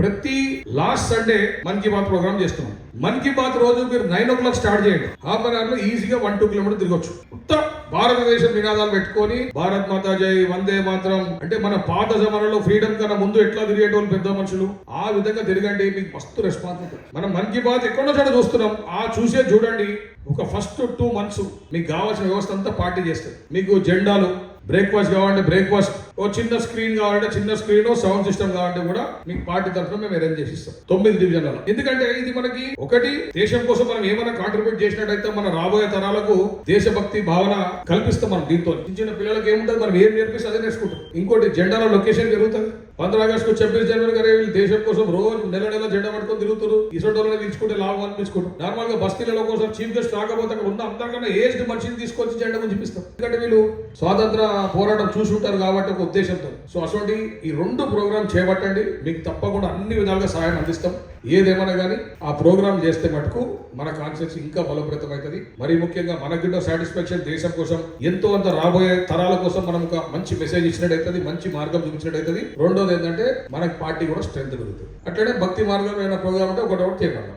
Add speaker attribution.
Speaker 1: ప్రతి last Sunday Mann Ki Baat program చేస్తున్నాం. మన్ కీ బాత్ రోజు మీరు నైన్ ఓ క్లాక్ స్టార్ట్ చేయండి. హాఫ్ అన్ అవర్లో ఈజీగా వన్ టూ కిలోమీటర్ తిరగొచ్చు. మొత్తం భారతదేశం నినాదాలు పెట్టుకొని భారత్ మాతా జై వందే మాత్రం. అంటే మన పాత జమానాలో ఫ్రీడమ్ కన్నా ముందు ఎట్లా తిరిగేటోళ్ళు పెద్ద మనుషులు? ఆ విధంగా తిరగండి మీకు మస్తు రెస్పాన్స్ ఉంటుంది. మనం మన్ కీ బాత్ ఎక్కడో చోట చూస్తున్నాం. ఆ చూసే చూడండి. ఒక ఫస్ట్ టూ మంత్స్ మీకు కావాల్సిన వ్యవస్థ అంతా పార్టీ చేస్తారు మీకు జెండాలు బ్రేక్ఫాస్ట్ కావాలంటే బ్రేక్ఫాస్ట్ ఓ చిన్న స్క్రీన్ కావాలంటే చిన్న స్క్రీన్ సౌండ్ సిస్టమ్ కావాలంటే కూడా మీకు పార్టీ తరఫున మేము అరేంజ్ చేసి ఇస్తాం తొమ్మిది డివిజన్లలో ఎందుకంటే ఇది మనకి ఒకటి దేశం కోసం మనం ఏమైనా కాంట్రిబ్యూట్ చేసినట్టయితే మన రాబోయే తరాలకు దేశభక్తి భావన కల్పిస్తాం మనం దీంతో. చిన్న చిన్న పిల్లలకి ఏముంటుంది? మనం ఏం నేర్పిస్తే అదే నేర్చుకుంటాం. ఇంకోటి జెండాలో లొకేషన్ జరుగుతుంది. పంద్రా ఆగస్టు ఛబ్బీస్ జనవరి గారు వీళ్ళు దేశం కోసం రోజు నెల నెల జెండా పట్టుకొని తిరుగుతారు. ఇసోటోళ్ళని తీసుకుంటే లాభం అనిపించుకుంటారు. నార్మల్గా బస్తీలలో కోసం చీఫ్ గెస్ట్ రాకపోతే అక్కడ ఉన్న అందరికన్నా ఏజ్డ్ మనిషిని తీసుకొచ్చి జెండా గురించి చూపిస్తాం ఎందుకంటే వీళ్ళు స్వాతంత్ర పోరాటం చూసి ఉంటారు కాబట్టి ఒక ఉద్దేశంతో. సో అటువంటి ఈ రెండు ప్రోగ్రామ్ చేపట్టండి. మీకు తప్పకుండా అన్ని విధాలుగా సహాయం అందిస్తాం. ఏదేమైనా కానీ ఆ ప్రోగ్రామ్ చేస్తే మటుకు మన కాన్షియస్ ఇంకా బలోపేతం అవుతుంది మరి ముఖ్యంగా మనకిన్న సాటిస్ఫాక్షన్ దేశం కోసం ఎంతో అంత రాబోయే తరాల కోసం మనం ఒక మంచి మెసేజ్ ఇచ్చినట్టయితుంది మంచి మార్గం చూపించినట్టయితుంది. రెండోది ఏంటంటే మనకి పార్టీ కూడా స్ట్రెంత్ పెరుగుతుంది. అట్లనే భక్తి మార్గమైన ప్రోగ్రామ్ అంటే ఒకటి ఒకటి చేయగలం